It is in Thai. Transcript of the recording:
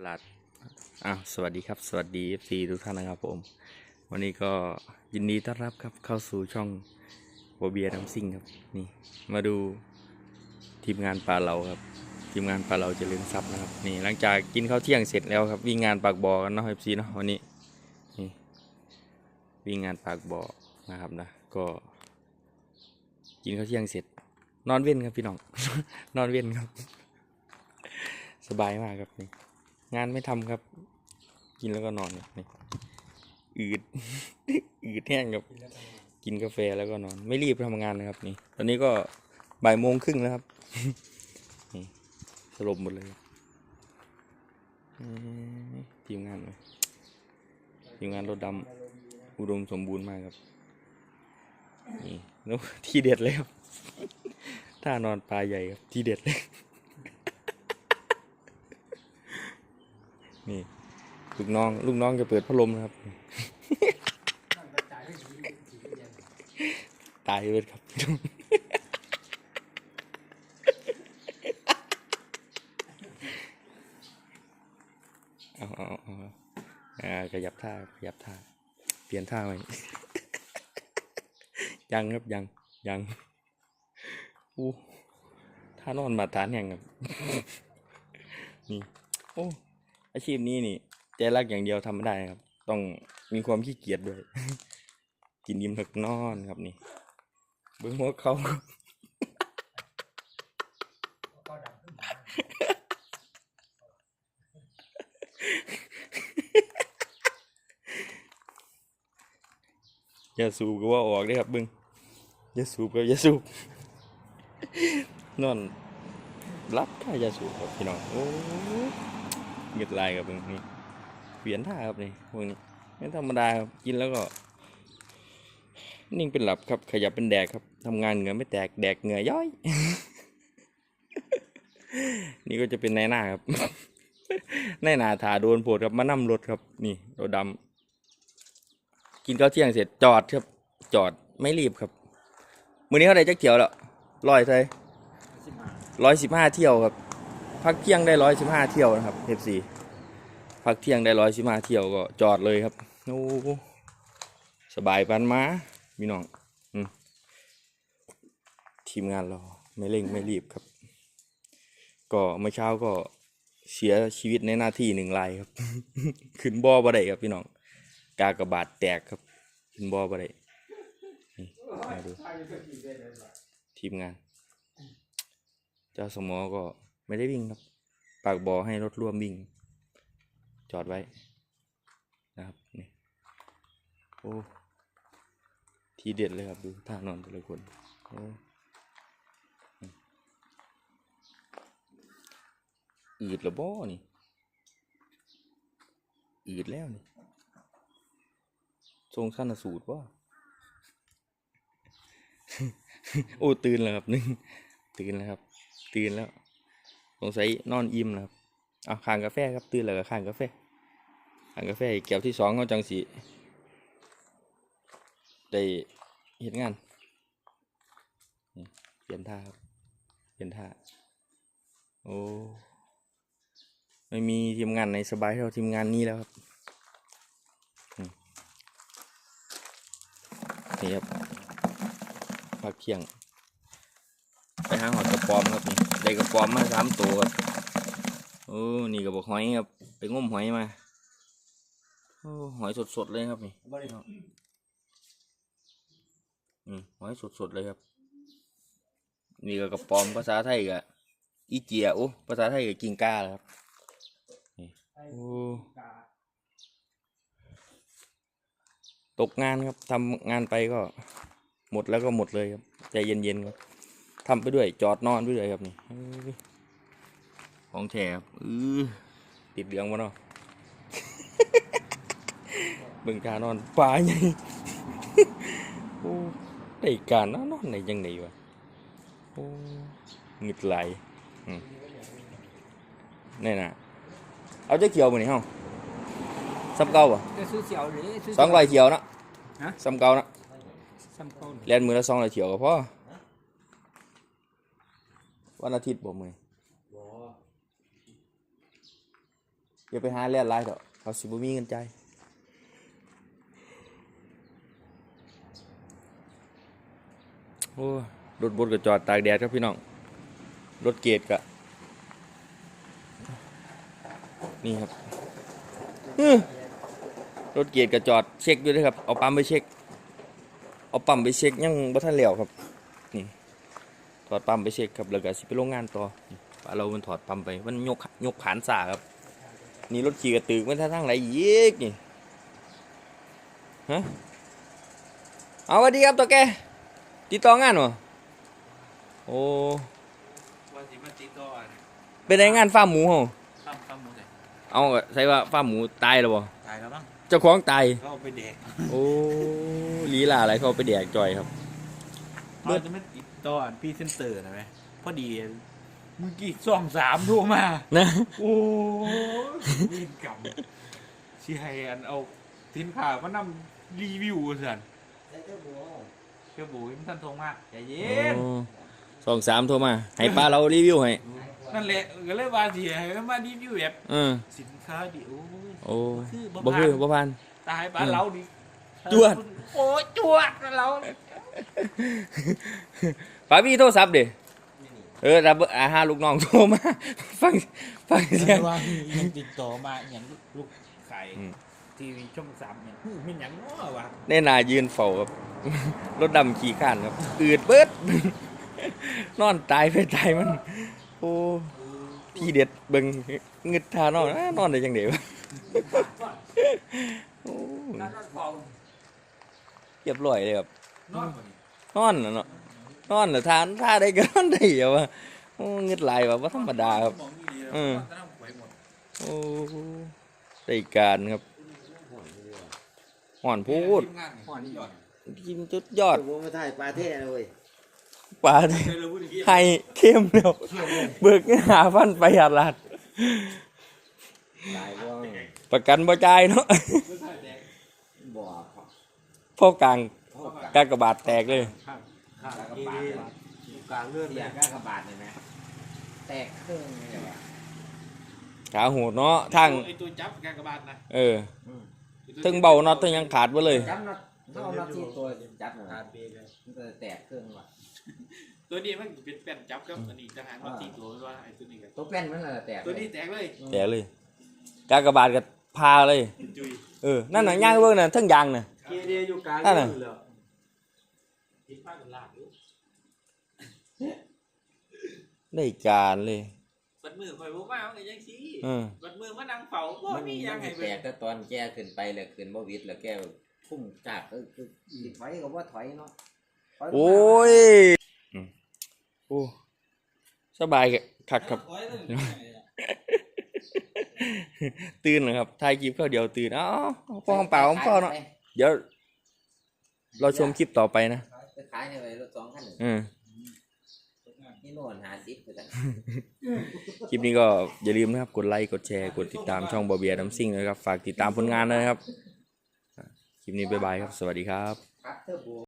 ตลาดอ้าวสวัสดีครับสวัสดี FC ทุกท่านนะครับผม วันนี้ก็ยินดีต้อนรับครับเข้าสู่ช่องโบเบียน้ำซิ่งครับนี่มาดูทีมงานปลาเราครับ ทีมงานปลาเราจะเริญทรัพย์นะครับนี่หลังจากกินข้าวเที่ยงเสร็จแล้วครับ วิ่งงานปากบ่อกันเนาะ FC เนาะวันนี้นี่วิ่งงานปากบ่อนะครับนะก็ กินข้าวเที่ยงเสร็จ นอนเว้นครับพี่น้อง นอนเว้นครับ สบายมากครับนี่ งานไม่ทำครับ กินแล้วก็นอนนี่อืด อืดแห้งครับ กินกาแฟแล้วก็นอน ไม่รีบทำงานนะครับ นี่ ตอนนี้ก็บ่ายโมงครึ่งแล้วครับนี่สลบหมดเลยทีมงานเลยทีมงานรถดำอุดมสมบูรณ์มากครับ นี่แล้วที่เด็ดเลยครับ ถ้านอนปลาใหญ่ครับ ที่เด็ดเลย นี่ลูกน้องลูกน้องจะเปิดพัดลมนะครับ ตายเลยครับ เอาเอาเอาอ่าขยับท่าขยับท่า เปลี่ยนท่าใหมยังครับยังยังอู้ท่านอนมาทานยังครับ นี่ โอ้ อาชีพนี้นี่ใจรักอย่างเดียวทำไม่ได้ครับ ต้องมีความขี้เกียจด้วย กินยิ้มถึกนอนครับนี่ เบิ้องหัวเขาอย่าสูบก็ว่าออกได้ครับเบิ้งอย่าสูบก็อย่าสูบนอนรับถ้าอย่าสูบครับพี่น้องโอ้ เงืดลายกับมึงนี่เปลี่ยนท่าครับนี่พวกนี้ไม่ธรรมดาครับกินแล้วก็ นิ่งเป็นหลับครับ ขยับเป็นแดกครับทำงานเหงื่อไม่แตกแดกเหงื่อย่อย นี่ก็จะเป็นในหน้าครับในหน้าถาโดนโผดครับมานั่รถครับ นี่รถดำกินข้าวเที่ยงเสร็จจอดครับ จอดไม่รีบครับมื้อนี้เขาได้จักเที่ยวแล้วร้อยไทยร้อยสิบห้าเที่ยวครับ พักเที่ยงได้ร้อยสิบห้าเที่ยวนะครับเอฟซีพักเที่ยงได้ร้อยสิบห้าเที่ยวก็จอดเลยครับโอ้สบายปันมาพี่น้องทีมงานเราไม่เร่งไม่รีบครับ ก็เมื่อเช้าก็เสียชีวิตในหน้าที่หนึ่งรายครับ ขึ้นบ่อบ่ได้ครับพี่น้อง กากระบาดแตกครับ ขึ้นบ่อบ่ได้มาดูทีมงาน เจ้าสมอก็ ไม่ได้วิ่งครับ ปากบอให้รถร่วมวิ่ง จอดไว้นะครับนี่โอ้ทีเด็ดเลยครับดูท่านอนแต่ละคนโอ้อืดและบ่นี่อืดแล้วนี่ทรงชั้นสูตรว่าโอ้ตื่นแล้วครับนึงตื่นแล้วครับ ตื่นแล้ว สงสัยนอนอิ่มนะครับเอาขางกาแฟครับตื่นแล้วก็ขางกาแฟขางกาแฟอีกแก้วที่สองเขาจังสีได้เห็นงานเปลี่ยนท่าครับเปลี่ยนท่าโอ้ไม่มีทีมงานไหนสบายเท่าทีมงานนี้แล้วครับนี่ครับพักเที่ยง ไปหาหอยกระป๋อมครับนี่ ได้กระป๋อมมาสามตัวครับโอ้นี่ก็บอกหอยครับ ไปงมหอยมาโอ้หอยสดๆเลยครับนี่อืมหอยสดๆเลยครับ นี่ก็กระป๋อมภาษาไทยก็อีเจียโอ้ภาษาไทยก็กิงก้าครับโอ้ตกงานครับทำงานไปก็ หมดแล้วก็หมดเลยครับใจเย็นๆครับ ทำไปด้วยจอดนอนไปด้วยครับนี่เอ้ยของแถบอือติดเหลืองมาเนาะเบิ่งการนอนปลาใหญ่โอ้ได้การนอนนอนไหนยังไงวะโอ้หงึดไหลอืมนี่น่ะเอาเจ้าเขียวมานี่เฮาซ้ำเก่าป่ะก็ซื้อเสี่ยวหรือซื้สองร้อยเขียวนะฮะซ้ำเก่านะซ้ำเก่าหรือเรียนมือละสองร้อยเขียวก็พอ วันอาทิตย์บ่มืออย่าไปหาเลียนไล่เถอะเขาสิบ่มีเงินใจายโอ้รถบดก็จอดตากแดดครับพี่น้อง รถเกตกะนี่ครับอื้อรถเกตก็จอดเช็คด้วยนะครับ เอาปั๊มไปเช็ค เอาปั๊มไปเช็คยังบ่ทันแล้วครับ นี่ ถอดปั๊มไปเช็คครับแล้วก็สิไปโรงงานต่อนี่ปลาเรามันถอดปั๊มไปมันยกยกขานสาครับ นี่รถขี่กระตึกมันท่าทางไหนยีกนี่ฮะเอาสวัสดีครับตัวแกติดต่องานวะโอ้ว่าสิมาติดต่ออันเป็นไรงานฟาร์มหมูเหรอข้ามข้ามหมูใส่เอาก็ใช่ว่าฟาร์มหมูตายแล้วบ่ตายแล้วมั้งเจ้าของตายก็เอาไปแดกโอ้ลีลาอะไรเขาไปแดกจอยครับเราจะไม่ ติดต่ออันพรี่เซนเตอร์นะไหมพอดีเมื่อกี้สองสามโทรมา นะ โอ้ยวีนกรรมสิให้อันเอาสินค้ามานำรีวิวเถื่อนเชื่อบูมันท่านโทรมาใจเย็นโอ้สองสามโทรมา ให้ป้าเรารีวิวให้นั่นแหละก็เลยว่าสิให้มันมารีวิวแบบเออสินค้าดิโอ้ย โอ้คือบ่บ่คือผ่านบ่ผ่าน ตายบ้านเราดิจวด โอ้ยจวดเรา ป้าพี่โทรศัพท์ดิเออรับอาหาลูกน้องโทรมา ฟังฟังเสียงว่ายังติดต่อมาอย่างลูกไข่อืมทีวีช่องสามเนี่ยหูเป็นอย่างง้อวะแน่นายืนเฝ้าครับรถดำขี่ข้านครับ อืดเบิด นอนตายไปตายมัน โอ้ที่เด็ดเบิ่งเงึดทานอนอ้านอนได้จังได๋วะโอ้นั่นนั่นเฝ้าเรียบร้อยเลยครับ นอนกว่านี้นอนน่ะเนาะนอนน่ะทานท่าได้ก็นอนได้อะวะโอ้เงึดหลายว่ะบ่ธรรมดาครับมองนี่ดีอืมตอนนั้นหวยหมดโอ้ได้การครับห่อนพูดทีมงานหอนยอดกินจุดยอดผมมาถ่ายปลาเท่เลยปลาเคยเราพูดอย่างนี้ไทยเข้มแล้วเบิกเงินหาพันประหยัดลัดหลายว่องประกันบ่จ่ายเนาะบ่อครับพ่อกลาง กากระบาดแตกเลยครับคการับกบาทอยู่กลางเลือดเสียกากบาทเลยไหมแตกเครึ่องเลยว่ะขาหดเนาะทั้งไอตัวจับกากบาทนะเออทั้งเบาเนาะทั้งยังขาดบ่เลยจับเน็อตเข้าน็อตที่ตัวจับขาดเบรกเลยมันก็แตกเครึ่องว่ะตัวนี้มันเป็นแป้นจับกับอันนี้ทหารมาตีตัวว่าไอ้ตัวนี้กับตัวแป้นมันน่ะแตกตัวนี้แตกเลยแตกเลยกากระบาดก็พาเลยเออนั่นหน่ะย่างเบิ่งน่ะทั้งยางน่ะเกียร์เดียอยู่กลางนั่นน่ะ ทิ้งป้ากันลากอยู่ได้การเลย บัดมือคอยบ่มามันก็ยังซี่เออ บัดมือมานั่งเฝ้าบ่มันมีหยังให้แตเบิ่กงแต่ตอนแกขึ้นไปเลยขึ้นบ่วิดแล้วแกพุ่มจากก็คือติดไว้ก็ว่าถอยเนาะถยลงมาโอ้ยอืมโอ้สบายคักครับตื่นนะครับถ่ายคลิปเข้าเดียวตื่นเอ้าเอาฟองเปล่าของพ่อเนาะ เดี๋ยว เราชมคลิปต่อไปนะ ไปขายในรถสองคันหนึ่งเออนี่โน่นหาซิปไปสั่นคลิปนี้ก็อย่าลืมนะครับ กดไลค์ กดแชร์ กดติดตามช่องบอเบียน้ำซิ่งนะครับ ฝากติดตามผลงานด้วยนะครับ คลิปนี้บ๊ายบายครับ สวัสดีครับ ครับเทอร์โบ